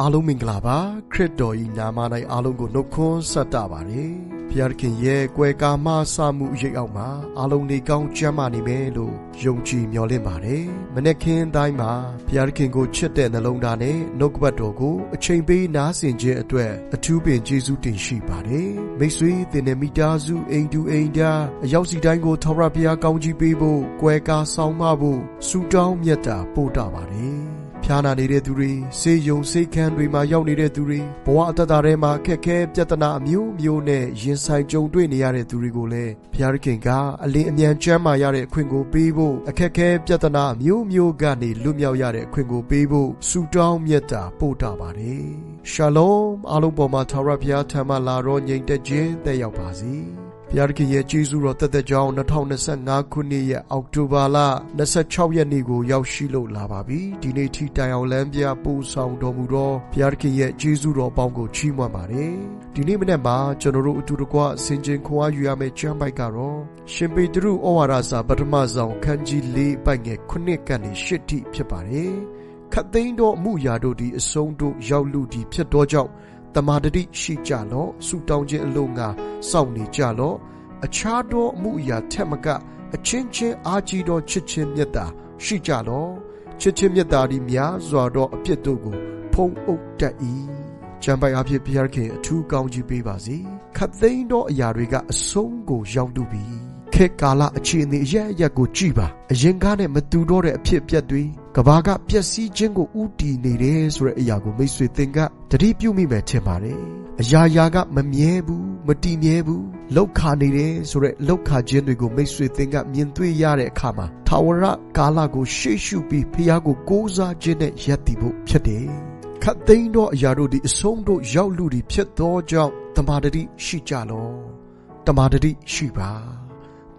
အားလုံးမင်္ဂလာပါခရစ်တော်ဤနာမ၌အားလုံးကိုနှုတ်ခွန်းဆက်တာပါတယ်ဖျားခင်ရဲ့ကွယ်ကာမဆမှုရိပ်အောက်မှာအားလုံးနေကောင်းကျမ်းမာနေမယ်လို့ယုံကြည်မျှော်လင့်ပါတယ်မနေ့ခင်တိုင်းမှာဖျားခင်ကိုချစ်တဲ့နှလုံးသားနဲ့နှုတ်ကပတ်တော်ကိုအချိန်ပေးနားဆင်ခြင်းအတွက်အထူးပင်ကျေးဇူးတင်ရှိပါတယ်မိတ်ဆွေသင်တဲ့မိသားစုအိမ်တူအိမ်သားအရောက်စီတိုင်းကိုထောရဖျားကောင်းကြီးပေးဖို့ကွယ်ကာဆောင်မဖို့ဆုတောင်းမြတ်တာပို့တာပါတယ် ဖျားနာနေတဲ့သူတွေစေယုံစေခန်းတွေမှာရောက်နေတဲ့သူတွေဘဝအတ္တထဲမှာခက်ခဲပြဿနာအမျိုးမျိုးနဲ့ရင်ဆိုင်ကြုံတွေ့နေရတဲ့သူတွေကိုလည်းဘုရားခင်ကအလင်းအမြန်ကျမ်းမာရတဲ့အခွင့်ကိုပေးဖို့အခက်ခဲပြဿနာအမျိုးမျိုးကနေလွတ်မြောက်ရတဲ့အခွင့်ကိုပေးဖို့ဆုတောင်းမြတ်တာပို့တာပါတယ်ရှာလုံအားလုံးပေါ်မှာသာရဘုရားထံမှလာတော့ညီတက်ခြင်းတက်ရောက်ပါစေ ဘုရားခင်ရဲ့ကျေးဇူးတော်တက်တဲ့ကြောင်း2025ခုနှစ်ရဲ့အောက်တိုဘာလ26ရက်နေ့ကိုရောက်ရှိလို့လာပါပြီဒီနေ့ထိတိုင်အောင်လမ်းပြပို့ဆောင်တော်မူသောဘုရားခင်ရဲ့ကျေးဇူးတော်အပေါင်းကိုချီးမွမ်းပါတယ်ဒီနေ့မနေ့မှာကျွန်တော်တို့အတူတကွဆင်ခြင်ခွာယူရမယ့်ကျမ်းပိုက်ကတော့ရှင်ပေတရုဩဝါဒစာပထမဆုံးခန်းကြီး၄ပိုက်ငယ်9ကနေ10ထိဖြစ်ပါတယ်ခတ်သိမ်းသောအမှုရာတို့သည်အဆုံးတို့ရောက်လူသည်ဖြစ်သောကြောင့် တမာတတိရှိကြလော့ဆူတောင်းခြင်းအလို့ငါစောင့်နေကြလော့အခြားသောအမှုအရာထက်မကအချင်းချင်းအားကြီးသောချစ်ချင်းမြတ်တာရှိကြလော့ချစ်ချင်းမြတ်တာဒီများစွာသောအပြစ်တို့ကိုဖုံးအုပ်တတ်၏ကျမ်းပိုက်အဖြစ်ဘုရားခင်အထူးကောင်းကြီးပေးပါစေခတ်သိမ်းသောအရာတွေကအဆုံးကိုရောက်တူပြီခေတ်ကာလအခြေအနေအရအရက်ကိုကြည်ပါအရင်ကားနဲ့မတူတော့တဲ့အဖြစ်အပျက်တွေ ကဘာကပျက်စီးခြင်းကိုဥတီနေတယ်ဆိုတဲ့အရာကိုမိတ်ဆွေသင်ကတတိပြုမိမယ်ထင်ပါတယ်အရာရာကမမြဲဘူးမတည်မြဲဘူးလောက်ခါနေတယ်ဆိုတဲ့လောက်ခါခြင်းတွေကိုမိတ်ဆွေသင်ကမြင်တွေ့ရတဲ့အခါမှာထာဝရကာလကိုရှေ့ရှုပြီးဖျားကိုကိုးစားခြင်းနဲ့ယက်တည်ဖို့ဖြစ်တယ်ခတ်သိမ်းသောအရာတို့သည်အဆုံးတို့ရောက်လူသည်ဖြစ်သောကြောင့်တမာတတိရှိကြလောတမာတတိရှိပါ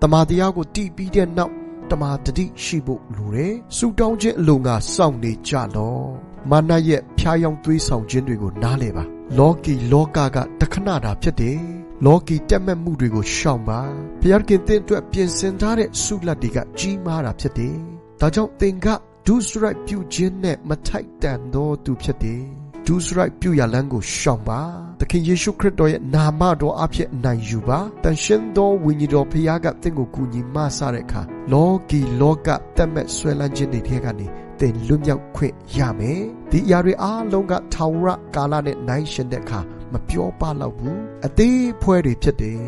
တမာတရားကိုတည်ပြီးတဲ့နောက် တမာတတိရှိဖို့လိုတယ်။စူတောင်းခြင်းအလိုငါစောင့်နေကြလော။မာနရဲ့ဖျားယောင်းသွေးဆောင်ခြင်းတွေကိုနားလည်ပါ။လောကီလောကကတခဏတာဖြစ်တယ်။လောကီတက်မဲ့မှုတွေကိုရှောင်ပါ။ဘုရားခင်သင်အတွက်ပြင်ဆင်ထားတဲ့ဆုလတ်တွေကကြီးမားတာဖြစ်တယ်။ဒါကြောင့်သင်ကဒုစရိုက်ပြုခြင်းနဲ့မထိုက်တန်သောသူဖြစ်တယ်။ဒုစရိုက်ပြုရလန်းကိုရှောင်ပါ သခင်ယေရှုခရစ်တော်ရဲ့နာမတော်အဖြစ်အနိုင်ယူပါတန်ရှင်သောဝိညာဉ်တော်ဖခင်ကသင်ကိုကူညီမဆတဲ့အခါလောကီလောကတက်မဲ့ဆွဲလန်းခြင်းတွေထဲကနေသင်လွတ်မြောက်ခွင့်ရမယ်ဒီအရာတွေအားလုံးကထာဝရကာလနဲ့နိုင်ရှင်တဲ့အခါမပြောပါတော့ဘူးအသေးဖွဲတွေဖြစ်တယ်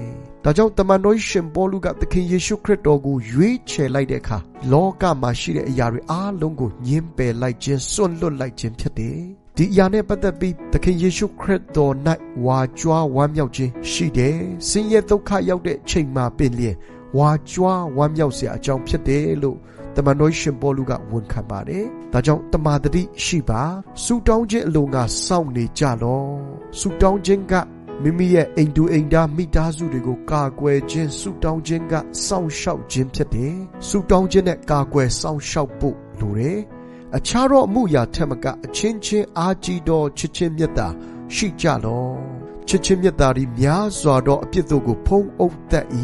ဒါကြောင့်တမန်တော်ရှင်ပေါလုကသခင်ယေရှုခရစ်တော်ကိုရွေးချယ်လိုက်တဲ့အခါလောကမှာရှိတဲ့အရာတွေအားလုံးကိုညှင်းပယ်လိုက်ခြင်းစွန့်လွတ်လိုက်ခြင်းဖြစ်တယ် ဒီအရာနဲ့ပတ်သက်ပြီးသခင်ယေရှုခရစ်တော်၌ဝါကြွားဝမ်းမြောက်ခြင်းရှိတယ်။ဆင်းရဲဒုက္ခရောက်တဲ့ချိန်မှာပင်လျင်ဝါကြွားဝမ်းမြောက်စရာအကြောင်းဖြစ်တယ်လို့တမန်တော်ရှင်ပေါလုကဝန်ခံပါတယ်။ဒါကြောင့်တမာတတိရှိပါ။ဆူတောင်းခြင်းအလိုငါစောင့်နေကြလော။ဆူတောင်းခြင်းကမိမိရဲ့အိမ်တူအိမ်သားမိသားစုတွေကိုကာကွယ်ခြင်းဆူတောင်းခြင်းကစောင့်ရှောက်ခြင်းဖြစ်တယ်။ဆူတောင်းခြင်းနဲ့ကာကွယ်စောင့်ရှောက်ဖို့လိုတယ်။ အခြားသောအမှုရာထက်မကအချင်းချင်းအားကြီးသောချစ်ချင်းမြတ်တာရှိကြလောချစ်ချင်းမြတ်တာဒီများစွာသောအပြစ်တို့ကိုဖုံးအုပ်တတ်၏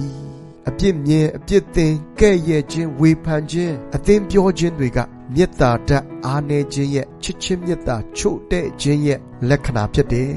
အပြစ်မြင်အပြစ်သင်ကဲ့ရဲ့ခြင်းဝေဖန်ခြင်းအသင်ပြောခြင်းတွေကမေတ္တာဓာတ်အားနည်းခြင်းရဲ့ချစ်ချင်းမေတ္တာချို့တဲ့ခြင်းရဲ့လက္ခဏာဖြစ်တယ်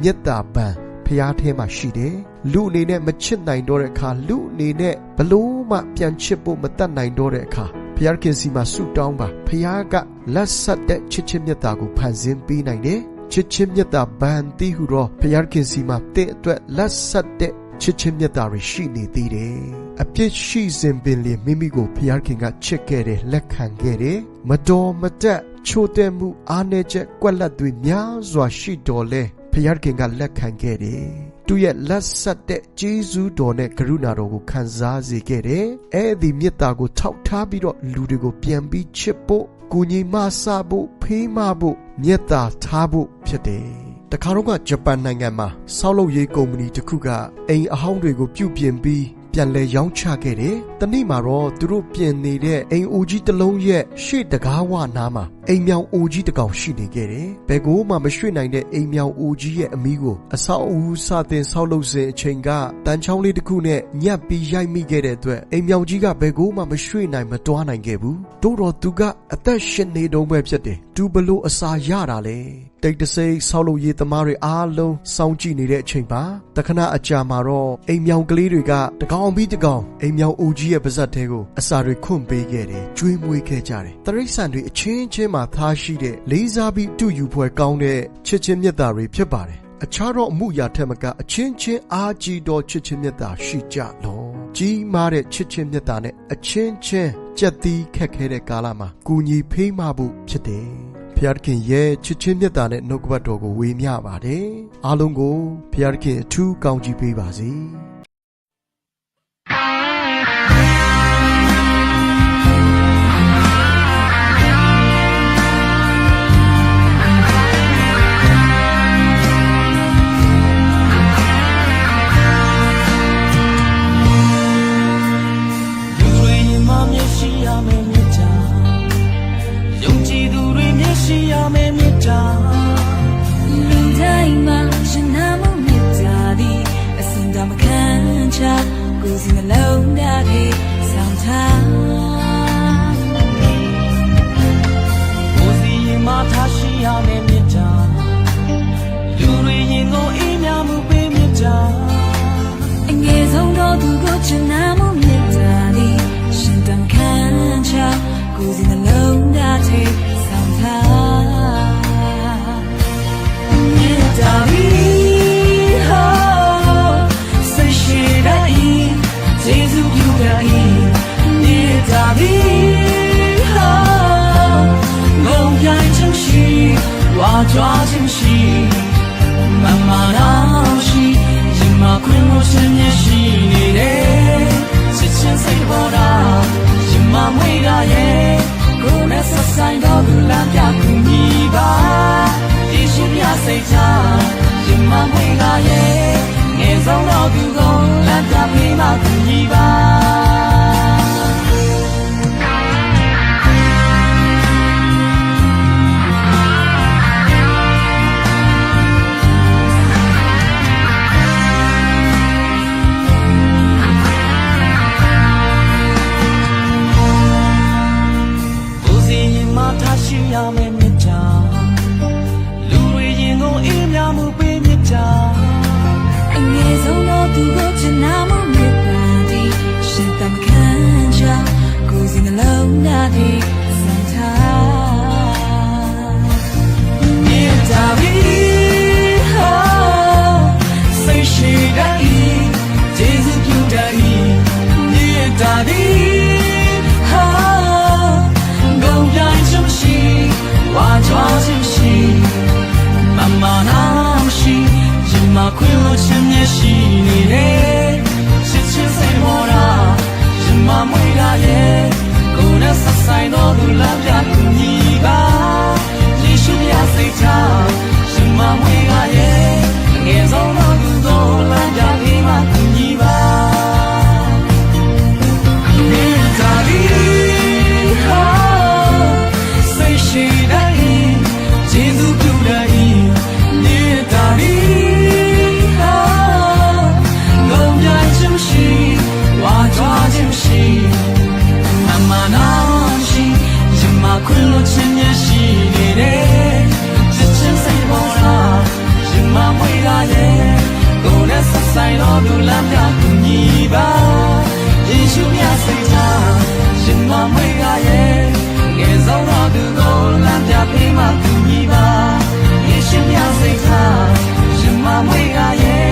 မေတ္တာပံဖျားထဲမှာရှိတယ်လူအနေနဲ့မချစ်နိုင်တော့တဲ့အခါလူအနေနဲ့ဘလို့မှပြန်ချစ်ဖို့မတတ်နိုင်တော့တဲ့အခါ ဖျားခင်စီမှာဆုတောင်းပါဖျားကလက်ဆက်တဲ့ချစ်ချင်းမြတ်တာကိုဖန်ဆင်းပေးနိုင်တယ်ချစ်ချင်းမြတ်တာဘန်တီဟူတော့ဖျားခင်စီမှာတင့်အတွက်လက်ဆက်တဲ့ချစ်ချင်းမြတ်တာတွေရှိနေသေးတယ်အပြစ်ရှိစဉ်ပင်လေမိမိကိုဖျားခင်ကချစ်ခဲ့တယ်လက်ခံခဲ့တယ်မတော်မတက်ချိုးတဲ့မှုအားနည်းချက်ကွက်လက်တွေများစွာရှိတော်လဲဖျားခင်ကလက်ခံခဲ့တယ် သူရဲ့လက်ဆက်တဲ့ဂျေဇူးတော်နဲ့ကရုဏာတော်ကိုခံစားစေခဲ့တယ်။အဲ့ဒီမေတ္တာကိုထောက်ထားပြီးတော့လူတွေကိုပြန်ပြီးချစ်ဖို့ကိုညီမဆဖို့ဖေးမဖို့မေတ္တာထားဖို့ဖြစ်တယ်။တခါတော့ကဂျပန်နိုင်ငံမှာဆောက်လုပ်ရေးကုမ္ပဏီတစ်ခုကအိမ်အဟောင်းတွေကိုပြုပြင်ပြီး ပြန်လဲရောင်းချခဲ့တယ်။တနေ့မှာတော့သူတို့ပြင်နေတဲ့အိမ်အိုကြီးတစ်လုံးရဲ့ရှေ့တကားဝနားမှာအိမ်မြောင်အိုကြီးတစ်ကောင်ရှိနေခဲ့တယ်။ဘယ်ကိုမှမရွှေ့နိုင်တဲ့အိမ်မြောင်အိုကြီးရဲ့အမီးကိုအဆောက်အဦစတင်ဆောက်လုပ်စဉ်အချိန်ကတန်ချောင်းလေးတစ်ခုနဲ့ညက်ပြီးရိုက်မိခဲ့တဲ့အတွက်အိမ်မြောင်ကြီးကဘယ်ကိုမှမရွှေ့နိုင်မတွားနိုင်ခဲ့ဘူး။တို့တော့သူကအသက်ရှင်နေတုန်းပဲဖြစ်တယ်။သူဘလို့အစာရတာလဲ။ တတိတ်တဆိတ်ဆောက်လုပ်ရေးသမားတွေအားလုံးစောင့်ကြည့်နေတဲ့အချိန်ပါတခဏအကြာမှာတော့အိမ်မြောင်ကလေးတွေကတကောင်ပြီးတကောင်အိမ်မြောင်အိုကြီးရဲ့ပါဇက်ထဲကိုအစာတွေခွန့်ပေးခဲ့တယ်ကျွေးမွေးခဲ့ကြတယ်တရိษံတွေအချင်းချင်းမှာထားရှိတဲ့လေးစားပြီးတူယူဖွယ်ကောင်းတဲ့ချစ်ချင်းမြတ်တာတွေဖြစ်ပါတယ်အခြားသောအမှုရာထက်မကအချင်းချင်းအားကြီးသောချစ်ချင်းမြတ်တာရှိကြလောကြီးမားတဲ့ချစ်ချင်းမြတ်တာနဲ့အချင်းချင်းကြက်သီးခက်ခဲတဲ့ကာလမှာကူညီဖေးမဖို့ဖြစ်တယ် ဖျားသခင်ရဲ့ချစ်ချင်းမြတ်တာနဲ့နှုတ်ကပတ်တော်ကိုဝေမျှပါတယ်အားလုံးကိုဖျားသခင်အထူးကောင်းချီးပေးပါစေ ဝါကြွားခြင်းရှိမမနာရှိရင်မခွင့်လို့ရှင်မျက်ရှိနေတယ်စစ်ချင်းစိတ်ပေါ်တာရင်မမွေးရရဲ့ကိုယ်နဲ့ဆက်ဆိုင်တော့သူလမ်းပြကူညီပါဒီရှင်ပြစိတ်ချရ ဆိုင်တော်မြူလမ်းမြောက်ကူညီပါယေရှုမြတ်စိတ်ထားရှင်မမေကရဲ့ငယ်ဆောင်တော်သူကိုလမ်းပြပေးမှကူညီပါယေရှုမြတ်စိတ်ထားရှင်မမေကရဲ့